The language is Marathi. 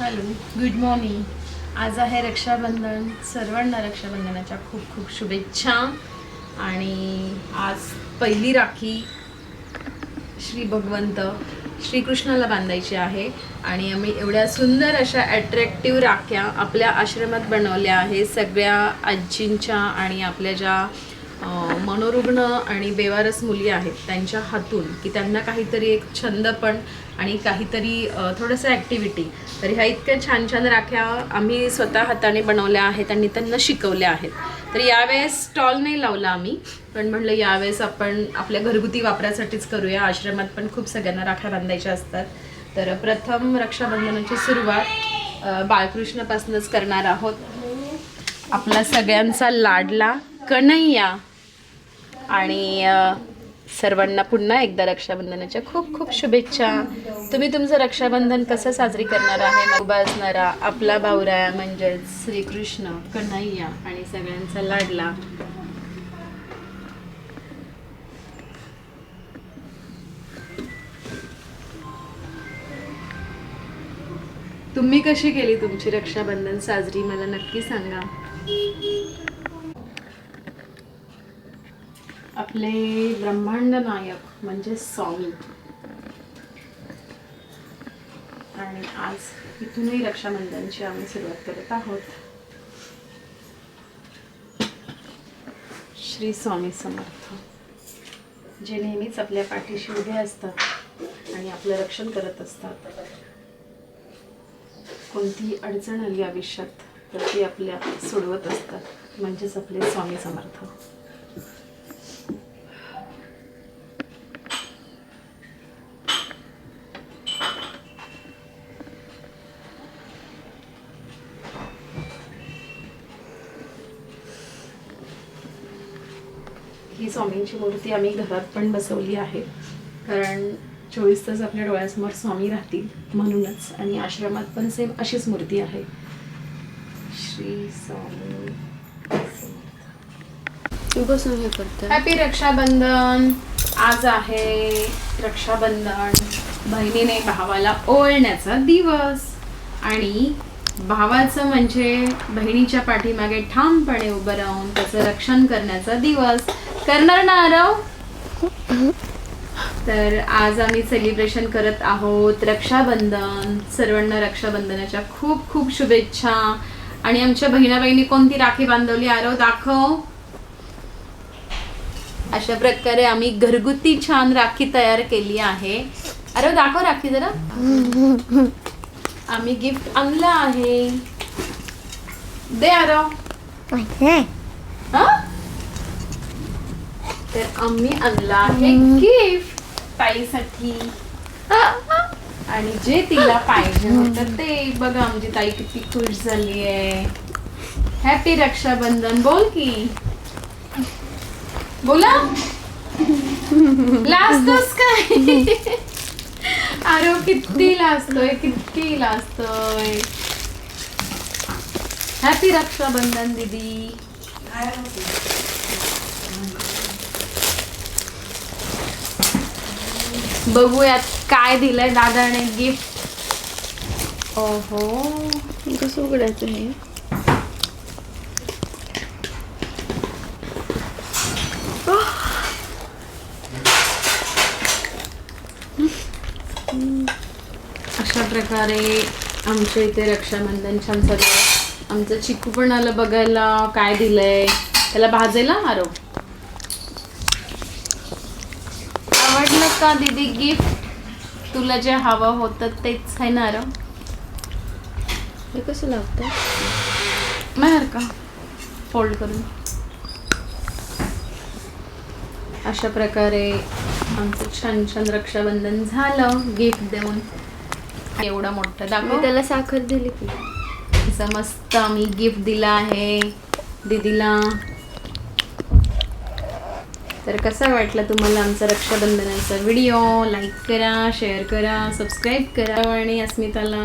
हॅलो. गुड मॉर्निंग आज आहे रक्षाबंधन सर्वांना रक्षाबंधनाच्या खूप खूप शुभेच्छा. आणि आज पहिली राखी श्री भगवंत श्रीकृष्णाला बांधायची आहे. आणि आम्ही एवढ्या सुंदर अशा ॲट्रॅक्टिव्ह राख्या आपल्या आश्रमात बनवल्या आहे सगळ्या आजींच्या आणि आपल्या ज्या मनोरुग्ण आणि बेवारस मुली आहेत त्यांच्या हातून की त्यांना काहीतरी एक छंद पण आणि काहीतरी थोडंसं ॲक्टिव्हिटी तर ह्या इतक्या छान छान राख्या आम्ही स्वतः हाताने बनवल्या आहेत आणि त्यांना शिकवल्या आहेत. तर यावेळेस स्टॉल नाही लावला आम्ही पण म्हणलं यावेळेस आपण आपल्या घरगुती वापरासाठीच करूया. आश्रमात पण खूप सगळ्यांना राख्या बांधायच्या असतात. तर प्रथम रक्षाबंधनाची सुरुवात बाळकृष्णापासूनच करणार आहोत. आपला सगळ्यांचा लाडला कन्हैया. आणि सर्वांना पुन्हा एकदा रक्षाबंधनाच्या खूप खूप शुभेच्छा. तुम्ही तुमचं रक्षाबंधन कसं साजरी करणार आहे? उभा असणारा आपला भाऊराया म्हणजेच श्रीकृष्ण कन्हैया आणि सगळ्यांचा लाडला. तुम्ही कशी केली तुमची रक्षाबंधन साजरी? मला नक्की सांगा. आपले ब्रह्मांड नायक म्हणजे स्वामी. आणि आज इथूनही रक्षाबंधनची आम्ही सुरुवात करत आहोत. श्री स्वामी समर्थ. जे नेहमीच आपल्या पाठीशी उभे असतात आणि आपलं रक्षण करत असतात. कोणतीही अडचण आली आयुष्यात तर ती आपल्या सोडवत असतात म्हणजेच आपले स्वामी समर्थ. ही स्वामींची मूर्ती आम्ही घरात पण बसवली आहे. कारण चोवीस तास आपल्या डोळ्यासमोर स्वामी राहतील म्हणूनच आणि आश्रमात पण सेम अशीच मूर्ती आहे. श्री स्वामी बसून हे करतो हॅपी रक्षाबंधन. आज आहे रक्षाबंधन. बहिणीने भावाला ओळण्याचा दिवस. आणि भावाचं म्हणजे बहिणीच्या पाठीमागे ठामपणे उभं राहून त्याचं रक्षण करण्याचा दिवस. करणार ना आरव? तर आज आम्ही सेलिब्रेशन करत आहोत रक्षाबंधन सर्वांना रक्षाबंधनाच्या खूप खूप शुभेच्छा. आणि आमच्या बहिणा बहिणी कोणती राखी बांधवली आरव? दाखव. अशा प्रकारे आम्ही घरगुती छान राखी तयार केली आहे. अरे दाखव राखी जरा. आम्ही गिफ्ट आणलं आहे. दे आरव. हा? तर आम्ही आणलं आहे गिफ्ट ताईसाठी. आणि जे तिला पाहिजे होतं ते. बघा आमची ताई किती खुश झाली आहे. हॅपी रक्षाबंधन. बोल की. बोला. लाजतोस काय? अरे किती लाजतोय किती लाजतोय. हॅपी रक्षाबंधन दीदी. बघूयात काय दिलंय दादाने गिफ्ट ओहो कसं उघडायचं हे? अशा प्रकारे आमच्या इथे रक्षाबंधन छान सगळं. आमचं चिकू पण आलं बघायला. काय दिलंय? त्याला भाजायला मारो. का दीदी गिफ्ट तुला जे हवं होतं तेच आहे ना हे कसं लावतं बाहेर का? फोल्ड करून. अशा प्रकारे आमचं छान छान रक्षाबंधन झालं. गिफ्ट देऊन. एवढं मोठं दाखव. त्याला साखर दिली की. मस्त आम्ही गिफ्ट दिला आहे. दीदीला. तर कसा वाटला तुम्हाला आमचा रक्षाबंधनाचा व्हिडिओ लाईक करा शेअर करा सबस्क्राईब करा. आणि अस्मिताला